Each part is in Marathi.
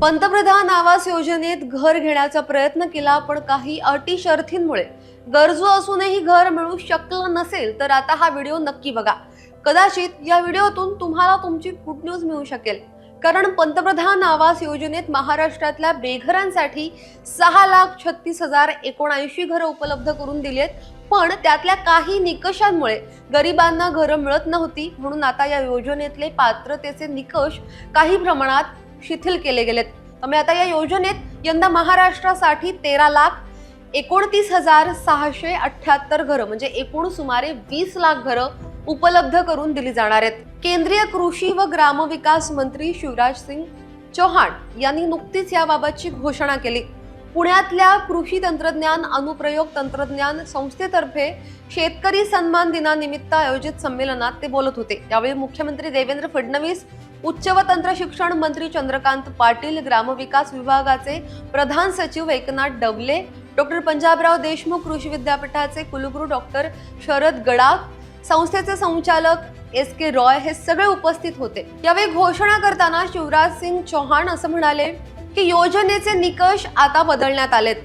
पंतप्रधान आवास योजनेत घर घेण्याचा प्रयत्न केला पण काही अटी शर्थींमुळे गरजू असूनही घर मिळू शकलं नसेल तर आता हा व्हिडिओ नक्की बघा. कदाचित या व्हिडिओतून तुम्हाला तुमची गुड न्यूज मिळू शकेल. कारण पंतप्रधान आवास योजनेत महाराष्ट्रातल्या बेघरांसाठी सहा लाख छत्तीस हजार एकोणऐंशी घरं उपलब्ध करून दिली आहेत पण त्यातल्या काही निकषांमुळे गरिबांना घरं मिळत नव्हती म्हणून आता या योजनेतले पात्रतेचे निकष काही प्रमाणात शिथिल केले गेलेत. त्यामुळे आता या योजनेत यंदा महाराष्ट्रासाठी तेरा लाख एकोणतीस हजार सहाशे अठ्याहत्तर घरं म्हणजे एकूण सुमारे वीस लाख घरं उपलब्ध करून दिली जाणार आहेत. केंद्रीय कृषी व ग्रामविकास मंत्री शिवराज सिंग चौहान यांनी नुकतीच याबाबतची घोषणा केली. पुण्यातल्या कृषी तंत्रज्ञान अनुप्रयोग तंत्रज्ञान संस्थेतर्फे शेतकरी सन्मान दिनानिमित्त आयोजित संमेलनात ते बोलत होते. यावेळी मुख्यमंत्री देवेंद्र फडणवीस उच्च व तंत्र शिक्षण मंत्री चंद्रकांत पाटील ग्रामविकास विभागाचे प्रधान सचिव एकनाथ डबले डॉक्टर पंजाबराव देशमुख कृषी विद्यापीठाचे कुलगुरू डॉक्टर शरद गडाख संस्थेचे संचालक एस के रॉय हे सगळे उपस्थित होते. यावेळी घोषणा करताना शिवराज सिंग चौहान असं म्हणाले की योजनेचे निकष आता बदलण्यात आलेत.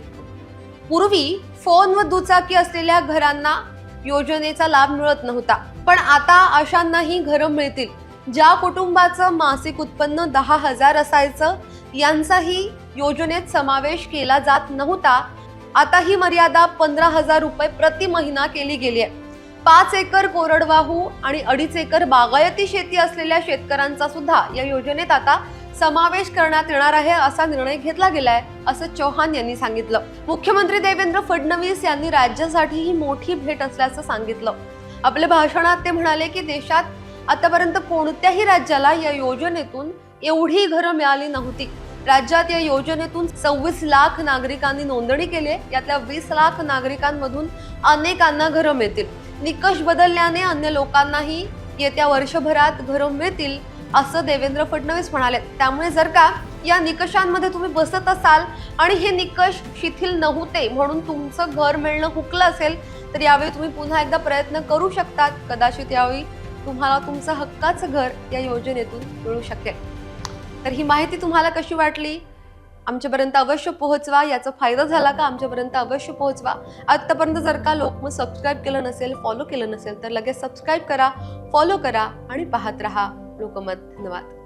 पूर्वी फोन व दुचाकी असलेल्या घरांना योजनेचा लाभ मिळत नव्हता. पण आता अशांनाही घरं मिळतील. ज्या कुटुंबाचं मासिक उत्पन्न दहा हजार असायचं यांचाही योजनेत समावेश केला जात नव्हता. आता ही मर्यादा पंधरा हजार रुपये प्रति महिना केली गेली आहे. पाच एकर कोरडवाहू आणि अडीच एकर बागायती शेती असलेल्या शेतकऱ्यांचा सुद्धा या योजनेत आता समावेश करण्यात येणार आहे असा निर्णय घेतला गेलाय असं चौहान यांनी सांगितलं. मुख्यमंत्री देवेंद्र फडणवीस यांनी राज्यासाठी ही मोठी भेट असल्याचं सांगितलं. आपल्या भाषणात ते म्हणाले की देशात आतापर्यंत कोणत्याही राज्याला या योजनेतून एवढी घरं मिळाली नव्हती. राज्यात या योजनेतून सव्वीस लाख नागरिकांनी नोंदणी केली आहे. यातल्या वीस लाख नागरिकांमधून अनेकांना घरं मिळतील. निकष बदलल्याने अन्य लोकांनाही येत्या वर्षभरात घरं मिळतील असं देवेंद्र फडणवीस म्हणाले. त्यामुळे जर का या निकषांमध्ये तुम्ही बसत असाल आणि हे निकष शिथिल नव्हते म्हणून तुमचं घर मिळणं हुकलं असेल तर यावेळी तुम्ही पुन्हा एकदा प्रयत्न करू शकतात. कदाचित यावेळी तुम्हाला तुमचं हक्काचं घर या योजनेतून मिळू शकेल. तर ही माहिती तुम्हाला कशी वाटली? आमच्यापर्यंत अवश्य पोहोचवा. याचा फायदा झाला का? आमच्यापर्यंत अवश्य पोहोचवा. आत्तापर्यंत जर का लोकमत सबस्क्राईब केलं नसेल फॉलो केलं नसेल तर लगेच सबस्क्राईब करा फॉलो करा आणि पाहत राहा. लोकमत धन्यवाद